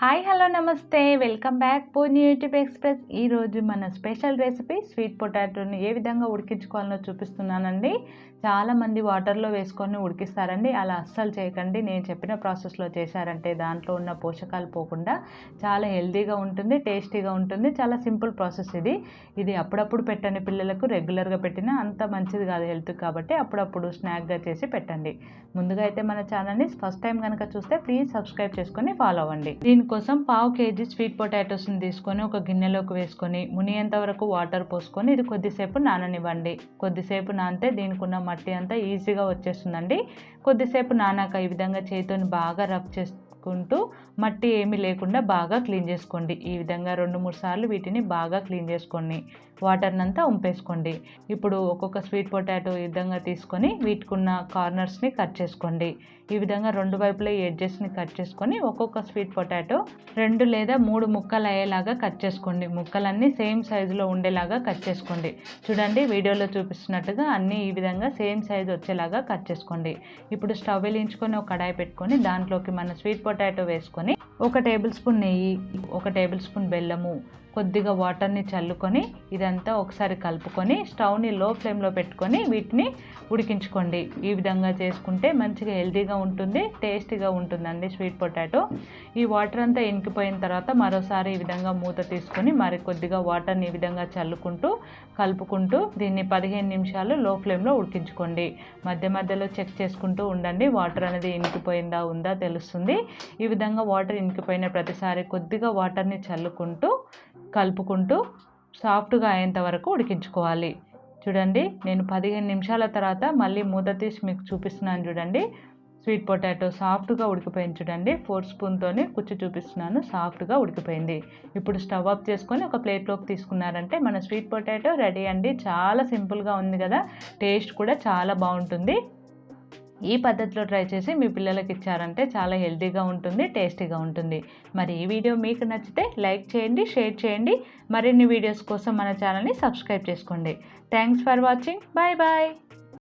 Hi hello నమస్తే. Welcome back. Purni YouTube express. ఈరోజు మన స్పెషల్ రెసిపీ స్వీట్ పొటాటోని ఏ విధంగా ఉడికించుకోవాలో చూపిస్తున్నానండి. చాలామంది వాటర్లో వేసుకొని ఉడికిస్తారండి. అలా అస్సలు చేయకండి. నేను చెప్పిన ప్రాసెస్లో చేశారంటే దాంట్లో ఉన్న పోషకాలు పోకుండా చాలా హెల్తీగా ఉంటుంది టేస్టీగా ఉంటుంది. చాలా సింపుల్ ప్రాసెస్ ఇది. ఇది అప్పుడప్పుడు పెట్టండి పిల్లలకు రెగ్యులర్గా పెట్టినా అంత మంచిది కాదు హెల్త్ కాబట్టి అప్పుడప్పుడు స్నాక్గా చేసి పెట్టండి. ముందుగా అయితే మన ఛానల్ని ఫస్ట్ టైం కనుక చూస్తే ప్లీజ్ సబ్స్క్రైబ్ చేసుకొని ఫాలో అవ్వండి. కోసం పావు కేజీ స్వీట్ పొటాటోస్ని తీసుకొని ఒక గిన్నెలోకి వేసుకొని మునిగేంత వరకు వాటర్ పోసుకొని ఇది కొద్దిసేపు నాననివ్వండి. కొద్దిసేపు నానితే దీనికి ఉన్న మట్టి అంతా ఈజీగా వచ్చేస్తుందండి. కొద్దిసేపు నానాక ఈ విధంగా చేతిని బాగా రబ్ చేసుకుంటూ మట్టి ఏమీ లేకుండా బాగా క్లీన్ చేసుకోండి. ఈ విధంగా రెండు మూడు సార్లు వీటిని బాగా క్లీన్ చేసుకోండి వాటర్ని అంతా ఉంపేసుకోండి. ఇప్పుడు ఒక్కొక్క స్వీట్ పొటాటో ఈ విధంగా తీసుకొని వీటికున్న కార్నర్స్ని కట్ చేసుకోండి. ఈ విధంగా రెండు వైపులా ఎడ్జెస్ని కట్ చేసుకొని ఒక్కొక్క స్వీట్ పొటాటో రెండు లేదా మూడు ముక్కలు అయ్యేలాగా కట్ చేసుకోండి. ముక్కలన్నీ సేమ్ సైజులో ఉండేలాగా కట్ చేసుకోండి. చూడండి వీడియోలో చూపిస్తున్నట్టుగా అన్నీ ఈ విధంగా సేమ్ సైజు వచ్చేలాగా కట్ చేసుకోండి. ఇప్పుడు స్టవ్ వెలించుకొని ఒక కడాయి పెట్టుకొని దాంట్లోకి మన స్వీట్ పొటాటో వేసుకొని ఒక టేబుల్ స్పూన్ నెయ్యి ఒక టేబుల్ స్పూన్ బెల్లము కొద్దిగా వాటర్ని చల్లుకొని ఇదంతా ఒకసారి కలుపుకొని స్టవ్ని లో ఫ్లేమ్లో పెట్టుకొని వీటిని ఉడికించుకోండి. ఈ విధంగా చేసుకుంటే మంచిగా హెల్తీగా ఉంటుంది టేస్టీగా ఉంటుందండి స్వీట్ పొటాటో. ఈ వాటర్ అంతా ఇంకిపోయిన తర్వాత మరోసారి ఈ విధంగా మూత తీసుకొని మరి కొద్దిగా వాటర్ని ఈ విధంగా చల్లుకుంటూ కలుపుకుంటూ దీన్ని పదిహేను నిమిషాలు లో ఫ్లేమ్లో ఉడికించుకోండి. మధ్య మధ్యలో చెక్ చేసుకుంటూ ఉండండి వాటర్ అనేది ఇంకిపోయిందా ఉందా తెలుస్తుంది. ఈ విధంగా వాటర్ ఇంకిపోయిన ప్రతిసారి కొద్దిగా వాటర్ని చల్లుకుంటూ కలుపుకుంటూ సాఫ్ట్గా అయ్యేంత వరకు ఉడికించుకోవాలి. చూడండి నేను పదిహేను నిమిషాల తర్వాత మళ్ళీ మూత తీసి మీకు చూపిస్తున్నాను చూడండి. స్వీట్ పొటాటో సాఫ్ట్గా ఉడికిపోయింది చూడండి. ఫోర్ స్పూన్తోనే కుచ్చి చూపిస్తున్నాను సాఫ్ట్గా ఉడికిపోయింది. ఇప్పుడు స్టవ్ ఆఫ్ చేసుకొని ఒక ప్లేట్లోకి తీసుకున్నారంటే మన స్వీట్ పొటాటో రెడీ అండి. చాలా సింపుల్గా ఉంది కదా టేస్ట్ కూడా చాలా బాగుంటుంది. ఈ పద్ధతిలో ట్రై చేసి మీ పిల్లలకి ఇచ్చారంటే చాలా హెల్తీగా ఉంటుంది టేస్టీగా ఉంటుంది. మరి ఈ వీడియో మీకు నచ్చితే లైక్ చేయండి షేర్ చేయండి. మరిన్ని వీడియోస్ కోసం మన ఛానల్ని సబ్స్క్రైబ్ చేసుకోండి. Thanks for watching. Bye bye.